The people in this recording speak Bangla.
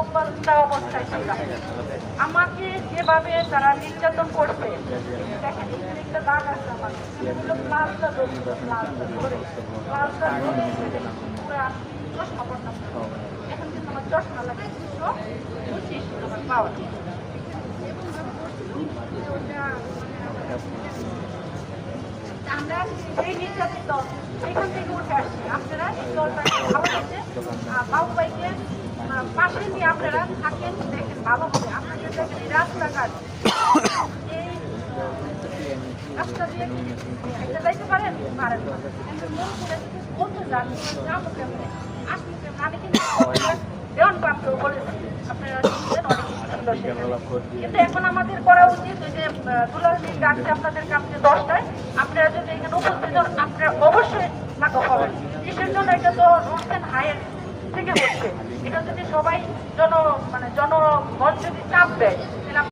অবস্থায় ছিলাম আমাকে যেভাবে তারা নির্যাতন করছে, দেখেন, একটা দাগ আছে আমার এগুলো ধরে চশমা পড়তাম। এখন কিন্তু আমার চশমা লাগে দুশো পঁচিশ আমার পাওয়া আমরা এই নির্যাতিত, এখান থেকে উঠে আসছি। আপনারা এই দলটা ভালো হচ্ছে বাবু ভাইকে পাশে নিয়ে আপনারা থাকেন, দেখেন ভালো হবে। আপনাদের দেখেন এই রাস্তাঘাট। এই রাস্তা দিয়ে যাইতে পারেন? পারেন কিন্তু মন করে বলতে দেওয়ান প্রাপ্ত বলেছি আপনারা। কিন্তু এখন আমাদের করা উচিত যে দুলাল দিন ডাকছে আপনাদের কাছে দশটায় আপনারা যদি এখানে উপস্থিত হন, আপনারা অবশ্যই লাঘব হবেন কিসের জন্য এটা তো অ্যান্ড হায়ার থেকে হচ্ছে। এটা যদি সবাই জন মানে জনগণ যদি চাপ দেয়